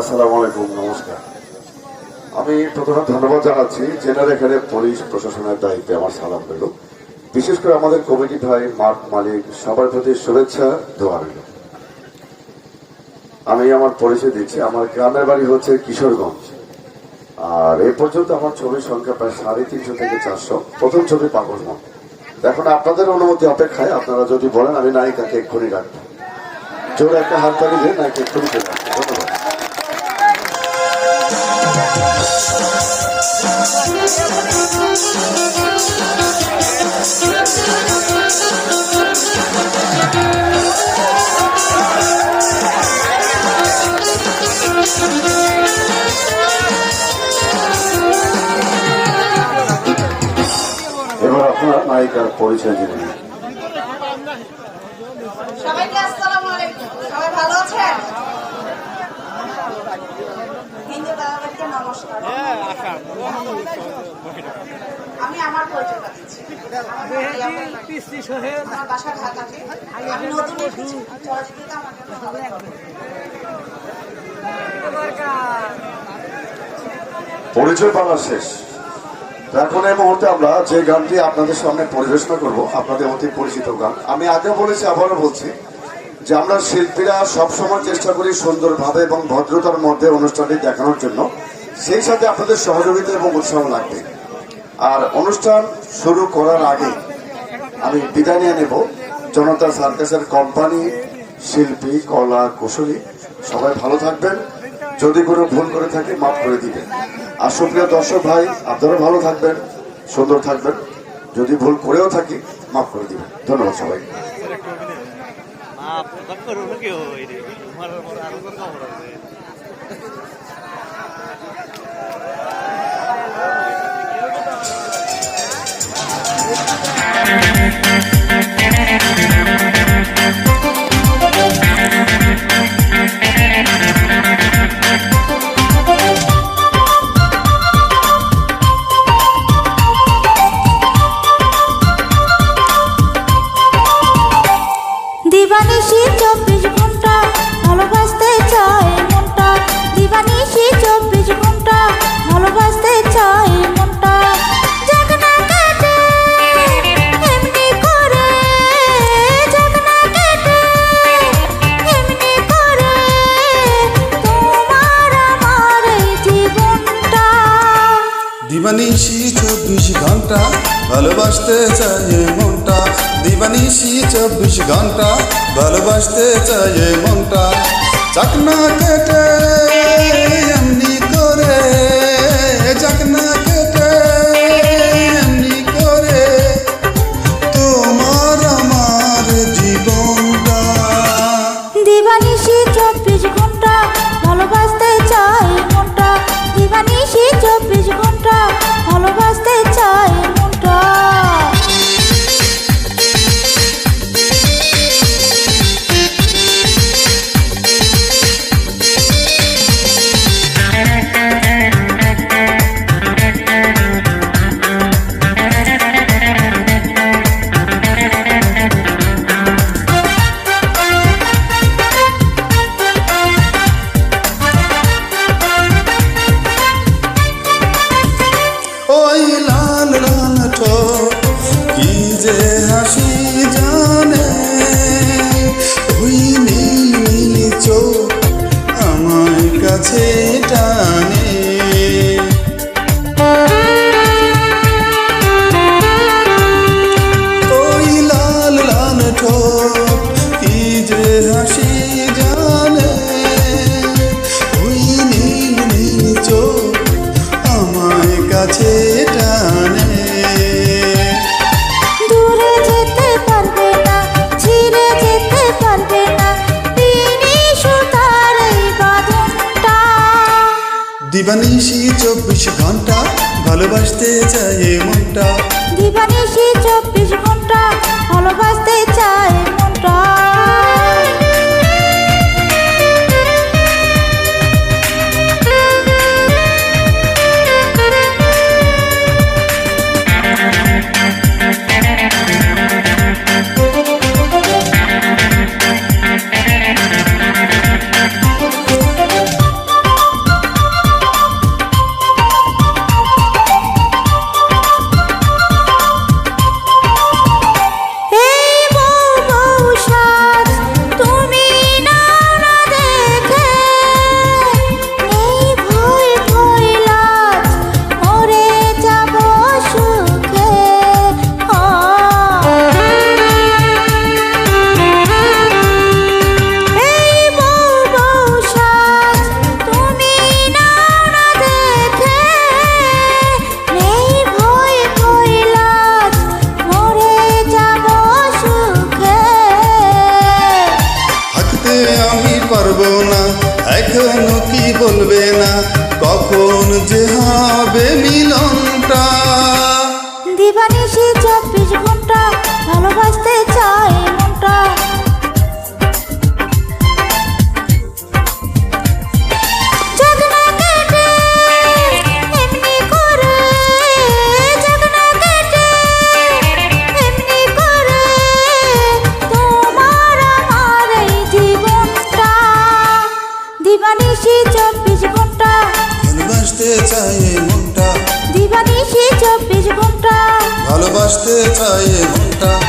আসসালামু আলাইকুম, নমস্কার। আমি প্রথমে ধন্যবাদ জানাচ্ছি জেনার এখানে পুলিশ প্রশাসনের দায়িত্বে আমার সালাম পেল। বিশেষ করে আমাদের কমিটি ভাই মার্ক মালিক, সবার প্রতি শুভেচ্ছা, দোয়া রইল। আমি আমার পরিচয় দিচ্ছি, আমার গ্রামের বাড়ি হচ্ছে কিশোরগঞ্জ। আর এই পর্যন্ত আমার ছবির সংখ্যা প্রায় সাড়ে তিনশো থেকে চারশো। প্রথম ছবি পাগলমন এখন আপনাদের অনুমতি অপেক্ষায় আপনারা যদি বলেন, আমি নায়িকাকে এক্ষুনি রাখব জোরে একটা হাত তালি দিয়ে নায়িকা এক্ষুনি এবার আপনার নায়িকার পরিচয় জেনে নিন। সবাইকে আসসালামু আলাইকুম সবাই ভালো আছেন হিন্দু দাদাদেরকে নমস্কার আমি পরিচয় পাওয়া শেষ। এখন এই মুহূর্তে আমরা যে গানটি আপনাদের সামনে পরিবেশনা করব, আপনাদের অতি পরিচিত গান। আমি আগে বলেছি, আবারও বলছি যে আমরা শিল্পীরা সবসময় চেষ্টা করি সুন্দরভাবে এবং ভদ্রতার মধ্যে অনুষ্ঠানটি দেখানোর জন্য। সেই সাথে আপনাদের সহযোগিতা এবং উৎসাহ লাগবে। আর অনুষ্ঠান শুরু করার আগে আমি বিদায় নিয়ে নেব। জনতা সার্কাসের কোম্পানি, শিল্পী, কলা, কুশলী, সবাই ভালো থাকবেন। যদি কোনো ভুল করে থাকে মাফ করে দিবেন। আর সুপ্রিয় দর্শক ভাই, আপনারা ভালো থাকবেন, সুন্দর থাকবেন। যদি ভুল করেও থাকি মাফ করে দিবেন। ধন্যবাদ সবাই মাপ করো দিবানিশি চব্বিশ ঘণ্টা ভালোবাসতে চাই মনটা। দিবানিশি চব্বিশ ঘণ্টা ভালোবাসতে চাই মনটা। চাকনা কেটে কাছে টানে। দূরে যেতে পারবে না ছিঁড়ে যেতে পারবে না তিনি সুতার এই বাঁধনটা। দিবানিশি চব্বিশ ঘণ্টা ভালোবাসতে চাই এ মনটা দিবানিশি চব্বিশ ঘণ্টা ভালোবাসতে বলবে না কখন যে হবে মিলনটা। দিবানিশি চব্বিশ ঘণ্টা ভালোবাসতে চায় মনটা। চাই মনটা। দিবা চব্বিশ ঘণ্টা। ভালোবাসতে চাই মনটা।